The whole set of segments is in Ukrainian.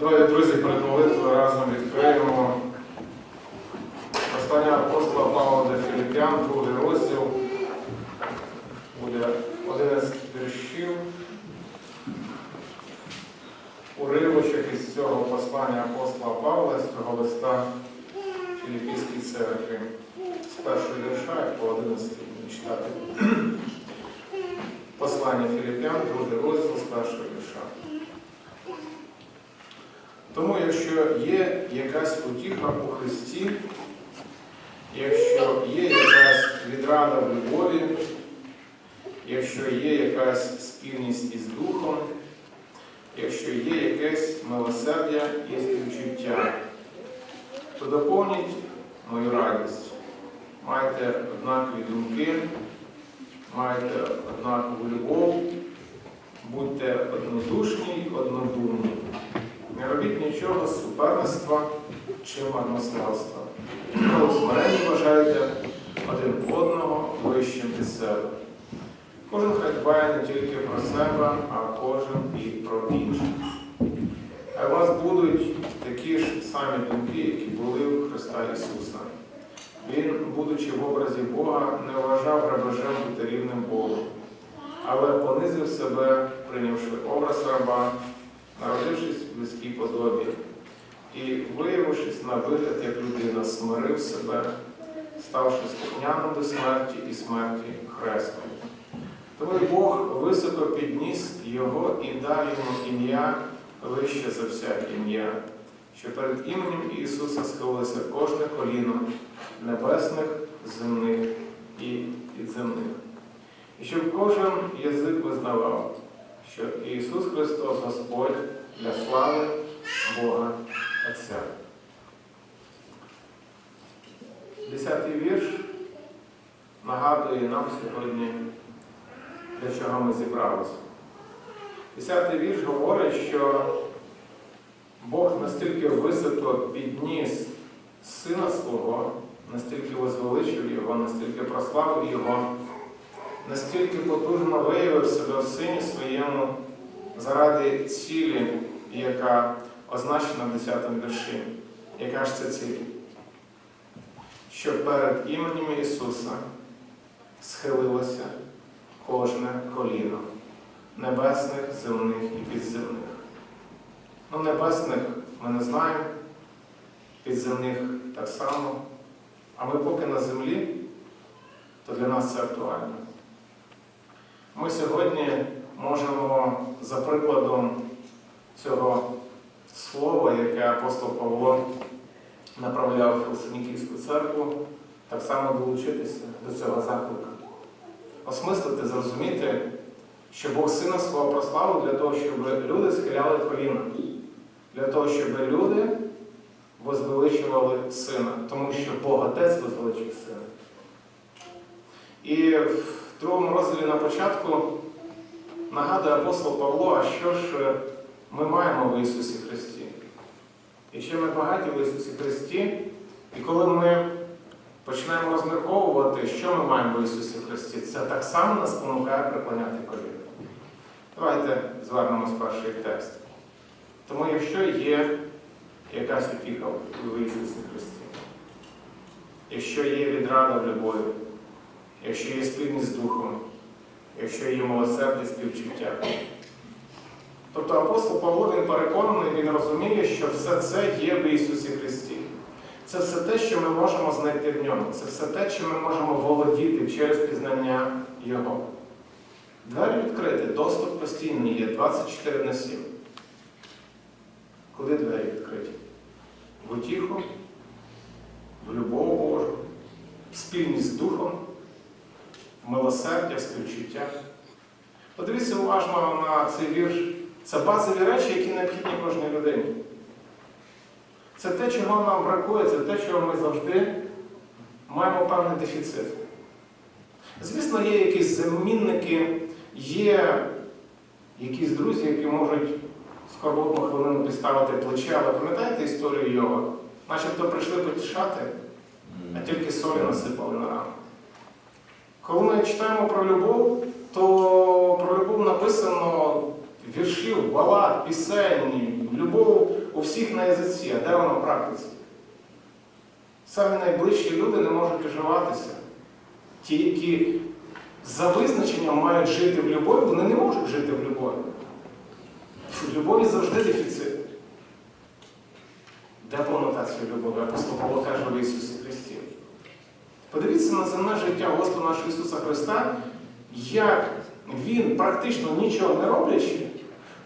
Давайте, друзі, перед молитвою разом відкриємо послання апостола Павла до Філіппян, другий розділ. Буде 11 віршів. Уривочок із цього послання апостола Павла, з цього листа Філіппійській церкві. З першого вірша по 11 читати. Послання Філіппян, другий розділ з першого вірша. Тому, якщо є якась утіха у Христі, якщо є якась відрада в любові, якщо є якась спільність із Духом, якщо є якесь милосердя і співчуття, то доповніть мою радість. Майте однакові думки, майте однакову любов, будьте однодушні однодумні. Не робіть нічого з суперництва чи марнославства. В смиренні вважайте один одного вищим від себе. Кожен хай дбає не тільки про себе, а кожен і про інших. А у вас будуть такі ж самі думки, які були у Христа Ісуса. Він, будучи в образі Бога, не вважав грабежем бути рівним Богу, але понизив себе, прийнявши образ раба, народившись в людській подобі і, виявившись на вигляд як людина, смирив себе, ставши слухняним до смерті і смерті хрестом. Тому Бог високо підніс його і дав йому ім'я вище за всяке ім'я, що перед іменем Ісуса схилилося кожне коліно небесних, земних і підземних. І щоб кожен язик визнавав, що Ісус Христос Господь для слави Бога Отця. Десятий вірш нагадує нам сьогодні, для чого ми зібралися. Десятий вірш говорить, що Бог настільки високо підніс сина свого, настільки возвеличив його, настільки прославив його, настільки потужно виявив себе в сині своєму заради цілі, яка означена в 10 вірші. Яка ж це ціль? Що перед іменем Ісуса схилилося кожне коліно небесних, земних і підземних. Ну, небесних ми не знаємо, підземних так само. А ми поки на землі, то для нас це актуально. Ми сьогодні можемо, за прикладом цього слова, яке апостол Павло направляв в Філсиніківську церкву, так само долучитися до цього заклику. Осмислити, зрозуміти, що Бог сина свого прославив для того, щоб люди схиляли коліна, для того, щоб люди возвеличували сина, тому що Бог Отець возвеличив сина. І в другому розділі на початку нагадує апостол Павло, а що ж ми маємо в Ісусі Христі? Якщо ми багаті в Ісусі Христі, і коли ми починаємо розмірковувати, що ми маємо в Ісусі Христі, це так само нас спонукає преклоняти коліна. Давайте звернемо з перший текст. Тому якщо є якась утіха в Ісусі Христі, якщо є відрада в любові, якщо є спільність з Духом, якщо є милосердя співчуття. Тобто апостол Павло він переконаний, він розуміє, що все це є в Ісусі Христі. Це все те, що ми можемо знайти в ньому. Це все те, чим ми можемо володіти через пізнання Його. Двері відкриті, доступ постійний є 24 на 7. Куди двері відкриті? В утіху, в любов Божу, в спільність з Духом, милосердя, співчуття. Подивіться уважно на цей вірш. Це базові речі, які необхідні кожній людині. Це те, чого нам бракує, це те, чого ми завжди маємо певний дефіцит. Звісно, є якісь замінники, є якісь друзі, які можуть скорботну хвилину підставити плече, але пам'ятаєте історію його? Начебто прийшли потішати, а тільки солі насипали на рану. Коли ми читаємо про любов, то про любов написано віршів, балад, пісень, Любов у всіх на язиці, а де вона в практиці? Самі найближчі люди не можуть уживатися. Ті, які за визначенням мають жити в любові, вони не можуть жити в любові. В любові завжди дефіцит. Де повнота цієї любові? Апостол Павло каже в Ісусі Христі. Подивіться на земне життя Господа нашого Ісуса Христа, як Він, практично нічого не роблячи,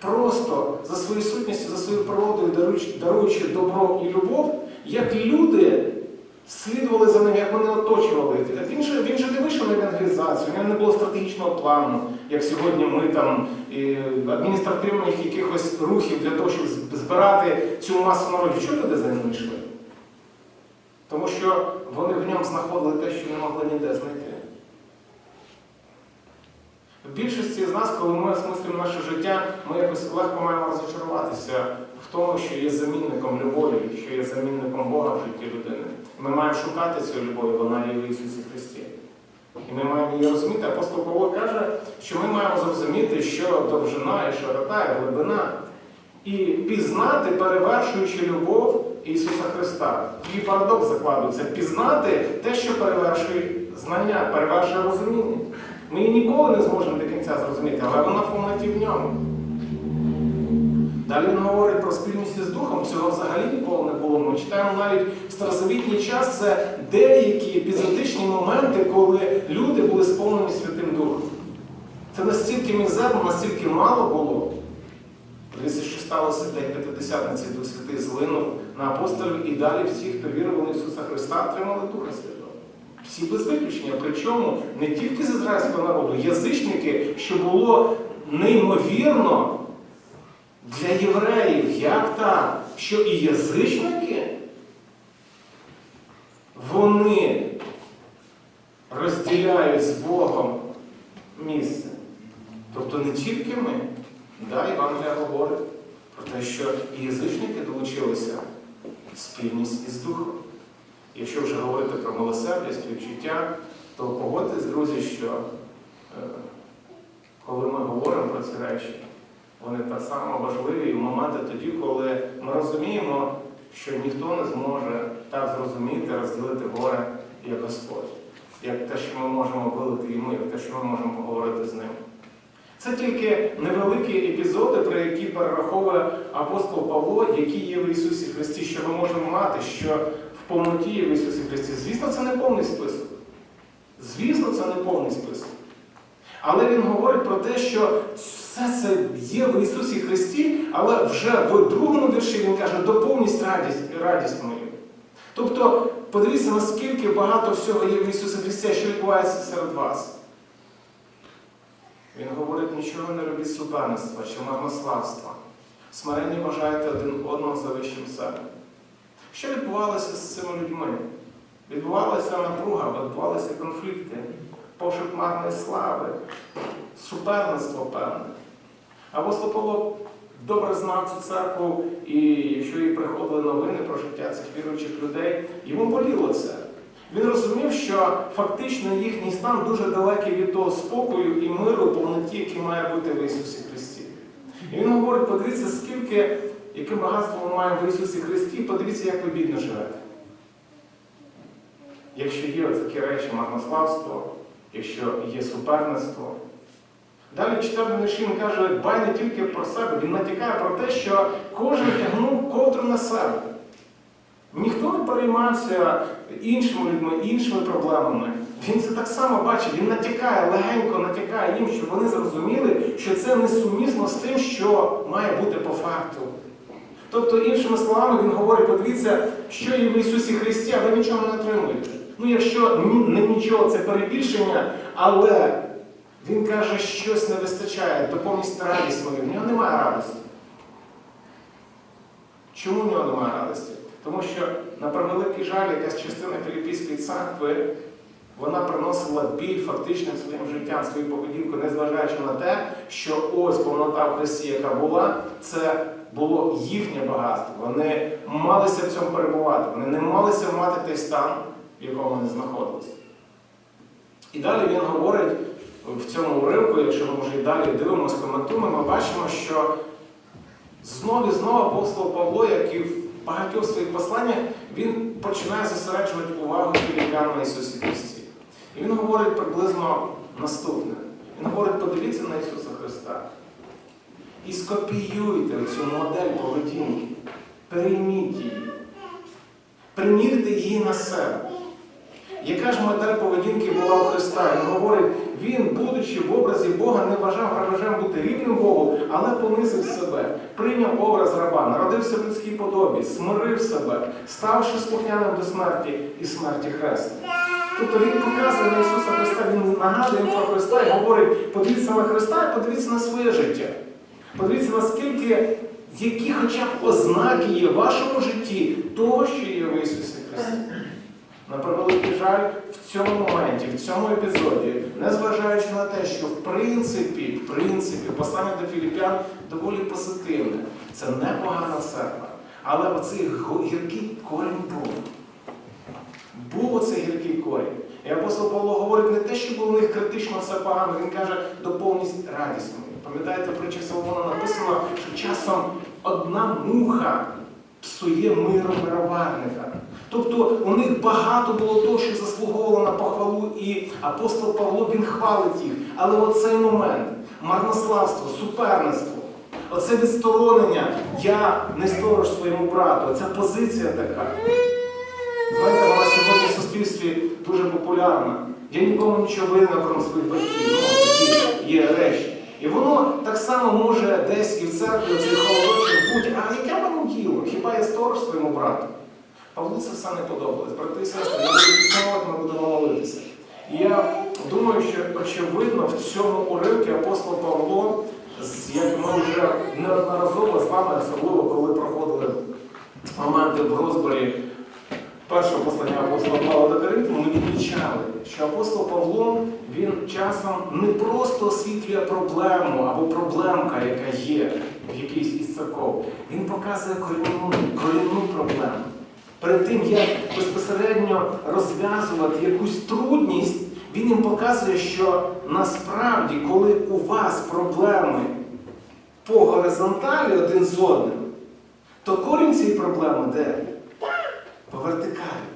просто за своєю сутністю, за своєю природою, даруючи, даруючи добро і любов, як люди слідували за ним, як вони оточували. Він же, він же не вийшов на евангелізацію, у нього не було стратегічного плану, як сьогодні ми там адміністративних якихось рухів для того, щоб збирати цю масу народу. Чого люди за ним йшли? Тому що вони в ньому знаходили те, що не могли ніде знайти. В більшості з нас, коли ми осмислюємо наше життя, ми якось легко маємо розочаруватися в тому, що є замінником любові, що є замінником Бога в житті людини. Ми маємо шукати цю любов, вона є в Ісусі Христі. І ми маємо її розуміти. Апостол Павло каже, що ми маємо зрозуміти, що довжина, і широта, і глибина. І пізнати, перевершуючи любов Ісуса Христа. І парадокс закладується пізнати те, що перевершує знання, перевершує розуміння. Ми її ніколи не зможемо до кінця зрозуміти, але вона в повноті в ньому. Далі він говорить про спільність із Духом, цього взагалі ніколи не було. Ми читаємо навіть в старозавітній час це деякі епізодичні моменти, коли люди були сповнені Святим Духом. Це настільки мізерно, настільки мало було. Дивіться, що сталося День П'ятидесятниці, Дух Святий злинув на апостолів і далі всі, хто вірували в Ісуса Христа, отримали Духа Святого. Всі без виключення. Причому не тільки з ізраїльського народу, язичники, що було неймовірно для євреїв, як так, що і язичники, вони розділяють з Богом місце. Тобто не тільки ми, да, Євангелія говорить про те, що і язичники долучилися спільність із Духом. Якщо вже говорити про милосердя, співчуття, то погодьтесь, друзі, що е, коли ми говоримо про ці речі, вони так само важливі в моменти тоді, коли ми розуміємо, що ніхто не зможе так зрозуміти, розділити горе, як Господь, як те, що ми можемо вилити йому, як те, що ми можемо поговорити з ним. Це тільки невеликі епізоди, про які перераховує апостол Павло, які є в Ісусі Христі, що ми можемо мати, що в повноті є в Ісусі Христі. Звісно, це не повний список. Звісно, це не повний список. Але він говорить про те, що все це є в Ісусі Христі, але вже в другому вірші він каже, доповність радість, радість мою. Тобто, подивіться, наскільки багато всього є в Ісусі Христі, що відбувається серед вас. Він говорить, нічого не робіть суперництва чи марнославства. Смиренні вважайте один одного за вищим себе. Що відбувалося з цими людьми? Відбувалася напруга, відбувалися конфлікти, пошук марної слави, суперництво певне. Апостол Павло добре знав цю церкву, і якщо їй приходили новини про життя цих віруючих людей, йому боліло це. Він розумів, що фактично їхній стан дуже далекий від того спокою і миру, повноті, який має бути в Ісусі Христі. І він говорить, подивіться, скільки, яке багатство ми маємо в Ісусі Христі, подивіться, як ви бідно живете. Якщо є такі речі марнославство, якщо є суперництво. Далі читав вірші, він каже, дбай не тільки про себе, він натякає про те, що кожен тягнув ковдру на себе. Ніхто не переймався іншими людьми, іншими проблемами. Він це так само бачить, він натякає, легенько натякає їм, щоб вони зрозуміли, що це несумісно з тим, що має бути по факту. Тобто, іншими словами, він говорить, подивіться, що є в Ісусі Христі, а ви нічого не отримуєте. Ну, якщо не нічого, це перебільшення, але він каже, щось не вистачає, доповністю радість мою. В нього немає радості. Чому в нього немає радості? Тому що, на превеликий жаль, якась частина Філіппійської церкви, вона приносила біль фактичним своїм життям, свою поведінку, незважаючи на те, що ось повнота в Христі, яка була, це було їхнє багатство. Вони малися в цьому перебувати, вони не малися мати той стан, в якому вони знаходилися. І далі він говорить в цьому уривку, якщо ми вже і далі дивимося, коментуємо, ми бачимо, що Знову і знову апостол Павло, як і в багатьох своїх посланнях, він починає зосереджувати увагу на Ісусі Христі. І він говорить приблизно наступне. Він говорить, подивіться на Ісуса Христа. І скопіюйте цю модель поведінки, перейміть її, примірте її на себе. Яка ж модель поведінки була у Христа? Він говорить, він, будучи в образі Бога, не вважав грабежем бути рівним Богу, але понизив себе, прийняв образ раба, народився в людській подобі, смирив себе, ставши слухняним до смерті і смерті Хреста. Тобто він показує на Ісуса Христа, він нагадує про Христа і говорить, подивіться на Христа і подивіться на своє життя. Подивіться, наскільки, які хоча б ознаки є в вашому житті того, що є в Ісусі Христі. На превеликий жаль, в цьому моменті, в цьому епізоді, незважаючи на те, що в принципі, в принципі, послання до Філіппян доволі позитивне. Це непогана церква. Але оцей гіркий корінь був. Був оцей гіркий корінь. І апостол Павло говорить не те, що було в них критично все погано, він каже, доповність радісною. Пам'ятаєте, в притчі Соломона написано, що часом одна муха псує миру мироварника. Тобто у них багато було того, що заслуговувало на похвалу, і апостол Павло він хвалить їх. Але оцей момент, марнославство, суперництво, оце відсторонення, я не сторож своєму брату, ця позиція така. Знаєте, вона сьогодні в суспільстві дуже популярна. Я нікому нічого винен, крім своїх батьків. Ну, такі є речі. І воно так само може десь і в церкві цей холодочок бути, а яке мені діло? Хіба я сторож своєму брату? Павлу це все не подобалось. Брати і сестри, ми будемо підсумовувати, ми будемо молитися. І я думаю, що очевидно в цьому уривці апостол Павло, як ми вже неодноразово з вами, особливо коли проходили моменти в розборі першого послання апостола Павла до Коринфян, ми відмічали, що апостол Павло він часом не просто освітлює проблему або проблемка, яка є в якійсь із церков. Він показує корінну проблему. Перед тим, як безпосередньо розв'язувати якусь трудність, він їм показує, що насправді, коли у вас проблеми по горизонталі один з одним, то корінь цієї проблеми де? По вертикалі.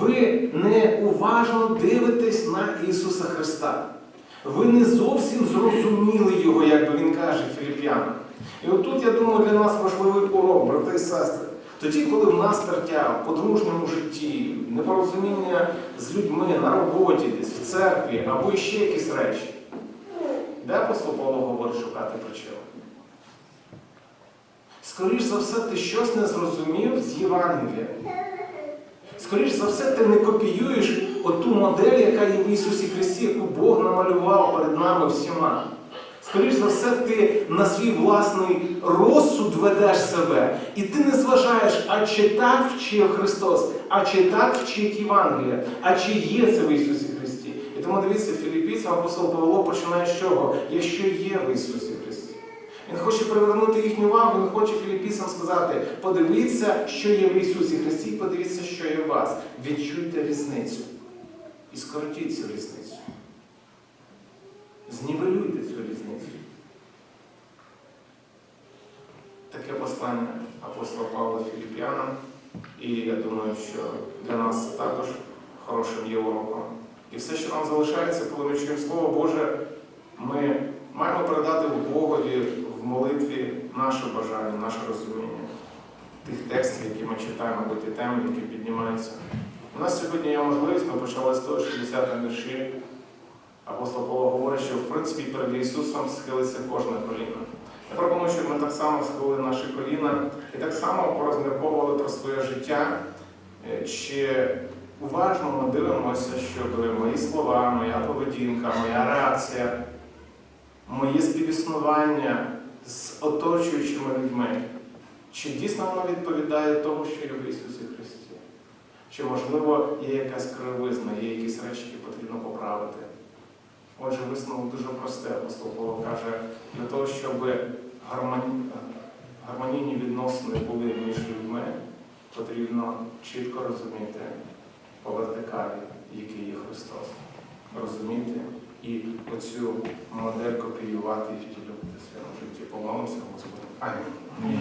Ви не уважно дивитесь на Ісуса Христа. Ви не зовсім зрозуміли Його, як би він каже Філіп'янам. І отут, я думаю, для нас важливий урок, брати і сестри. Тоді, коли в нас тертя в подружньому житті, непорозуміння з людьми на роботі, десь в церкві або ще якісь речі, де апостол говорить шукати причину? Скоріш за все, ти щось не зрозумів з Євангелія. Скоріш за все, ти не копіюєш оту модель, яка є в Ісусі Христі, яку Бог намалював перед нами всіма. Скоріш за все, ти на свій власний розсуд ведеш себе, і ти не зважаєш, а чи так вчив Христос, а чи так вчить Євангелія, а чи є це в Ісусі Христі. І тому дивіться, Філіппійцям апостол Павло починає з чого? Якщо є в Ісусі Христі. Він хоче привернути їхню увагу, він хоче філіппійцям сказати, подивіться, що є в Ісусі Христі, подивіться, що є в вас. Відчуйте різницю. І скоротіть цю різницю. Знівелюйте цю різницю. Таке послання апостола Павла Філіп'янам. І я думаю, що для нас це також хорошим є уроком. І все, що нам залишається, коли ми чуємо Слово Боже, ми маємо передати Богові в молитві наше бажання, наше розуміння тих текстів, які ми читаємо, або ті теми, які піднімаються. У нас сьогодні є можливість, ми почали з того 60 вірші. Апостол Павло говорить, що в принципі перед Ісусом схилиться кожне коліно. Я пропоную, щоб ми так само схилили наші коліна і так само порозмірковували про своє життя. Е, Чи уважно ми дивимося, щоб мої слова, моя поведінка, моя реакція, моє співіснування з оточуючими людьми, чи дійсно воно відповідає тому, що є в Ісусі Христі? Чи, можливо, є якась кривизна, є якісь речі, які потрібно поправити? Отже, висновок дуже простий, апостол Павло каже, для того, щоб гармоні... гармонійні відносини були між людьми, потрібно чітко розуміти по вертикалі, який є Христос. Розуміти і оцю модель копіювати і втілювати в своєму житті. Помолимося, Господи. Амінь.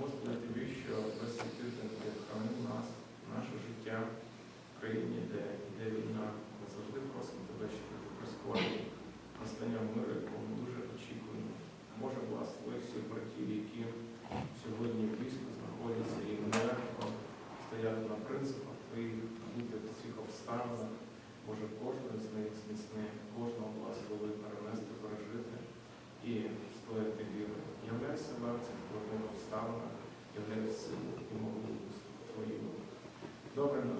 Дякую, Господи, Тобі, що цей тиждень Ти хранив нас, наше життя в країні, де йде війна. Ми завжди просимо Тебе, щоб ти прискорив настання миру, якого ми дуже очікуємо. Може, благослови всіх братів, які сьогодні близько знаходяться і нелегко стояти на принципах Твоїх, бути в цих обставинах. Може, кожного з них зміцни, кожного благослови перенести, пережити і стояти віри. Являй себе в цих трудних обставинах, являй силу і могутність Твою. Добре наш